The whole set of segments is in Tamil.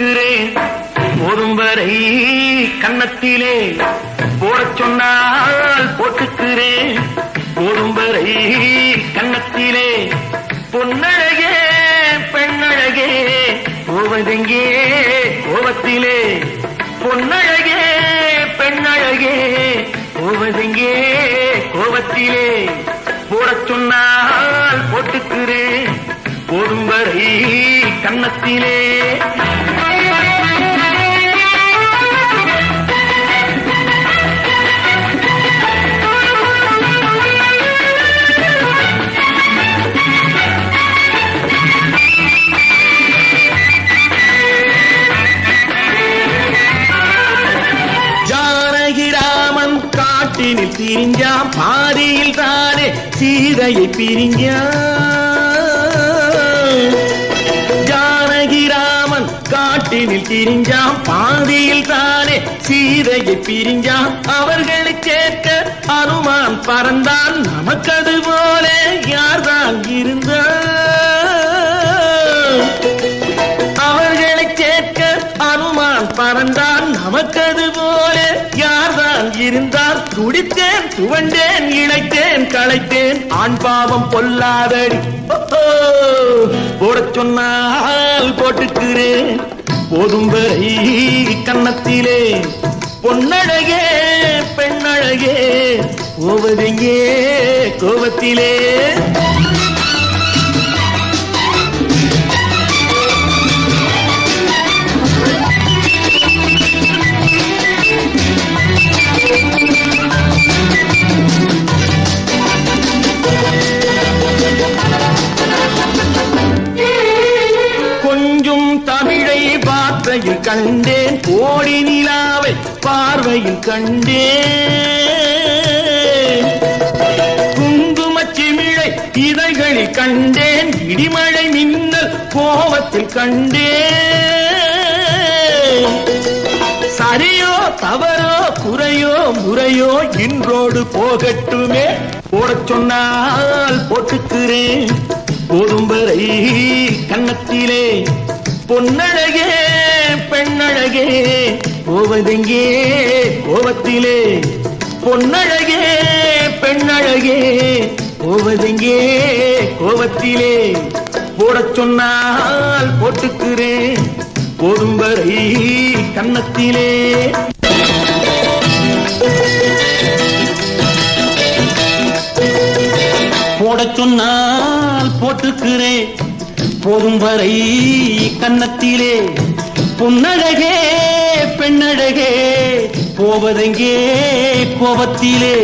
இருக்கிறேன் போதும் வரை கன்னத்திலே போடச் சொன்னால் போட்டுக்கிறேன் போதும் வரை கன்னத்திலே பொன்னழகே பெண்ணழகே போவதெங்கே கோபத்திலே. பொன்னழகே பெண்ணழகே போவதெங்கே கோபத்திலே. போடச் சொன்னால் போட்டுக்கிறேன் போதும் வரை கன்னத்திலே காட்டினில் திரிஞ்சான் பாதியில் தானே சீதையை பிரிஞ்சா ஜானகிராமன் காட்டினில் திரிஞ்சாம் பாதியில் தானே சீதையை பிரிஞ்சாம். அவர்களை சேர்க்க அனுமான் பறந்தான் நமக்கது இருந்தார் துடித்தேன் துவண்டேன் இழைத்தேன் களைத்தேன். ஆண் பாவம் பொல்லாதடி. ஓஹோ, போடச் சொன்னால் போட்டுக்கிறேன். போதும் வரை கன்னத்திலே பொன்னழகே பெண்ணழகே போவதெங்கே கோபத்திலே வார்த்தையில் கண்டேன். கோடி நிலாவை பார்வையில் கண்டேன். குங்குமச் சிமிழை இதழ்களில் கண்டேன். இடிமழை மின்னல் கோபத்தில் கண்டேன். சரியோ தவறோ குறையோ முறையோ இன்றோடு போகட்டுமே. போடச் சொன்னால் போட்டுக்கிறேன் போதும் வரை கன்னத்திலே பொன்னழகே. பெண்ணழகே ஓவதெங்கே ஓவத்திலே. பொன்னழகே பெண்ணழகே ஓவதெங்கே கோவத்திலே போடச் சொன்னால் போட்டுக்கிறேன் போதும்பரை கன்னத்திலே. போடச் சொன்னால் போட்டுக்கிறேன் போதும் வரை கன்னத்திலே. பொன்னழகே பெண்ணழகே போவதெங்கே கோபத்திலே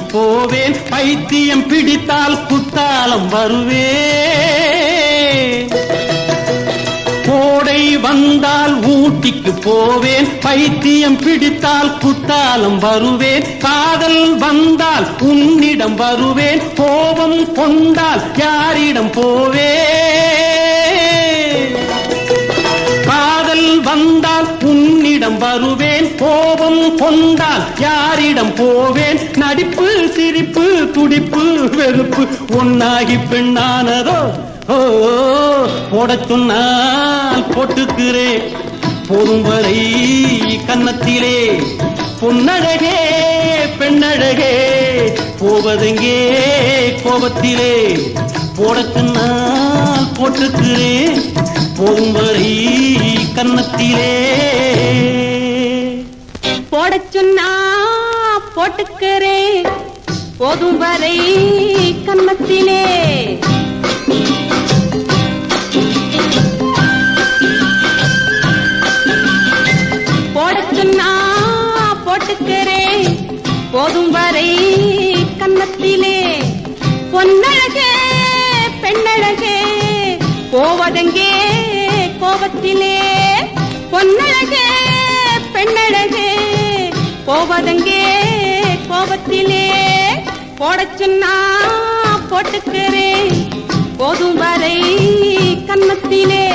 போவேன். பைத்தியம் பிடித்தால் குத்தாலம் வருவேன் கோடை வந்தால் ஊட்டிக்கு போவேன். பைத்தியம் பிடித்தால் குத்தாலம் வருவேன். காதல் வந்தால் உன்னிடம் வருவேன். கோபம் கொண்டால் யாரிடம் போவேன்? வருவேன். கோபம் கொண்டால் யாரிடம் போவேன். நடிப்பு சிரிப்பு துடிப்பு வெறுப்பு. ஒன்னாகி பெண்ணானதோ? ஓ போடச் சொன்னால் போட்டுக்கிறேன். போதும் வரை கன்னத்திலே. பொன்னழகே பெண்ணழகே. போவதெங்கே? கோபத்திலே. போடச் சொன்னால் போட்டுக்கிறேன். போதும் கன்னத்திலே. போட சொன்னா போட்டுக்கிறேன் போதும் வரை கன்னத்திலே. போட சொன்னா போட்டுக்கிறேன் போதும் வரை கன்னத்திலே. பொன்ன போவதெங்கே? கோபத்திலே. பொன்னழகே பெண்ணழகே. போவதெங்கே? கோபத்திலே. போடச் சொன்னா போட்டுக்கிறேன் போதும் வரை கன்னத்திலே.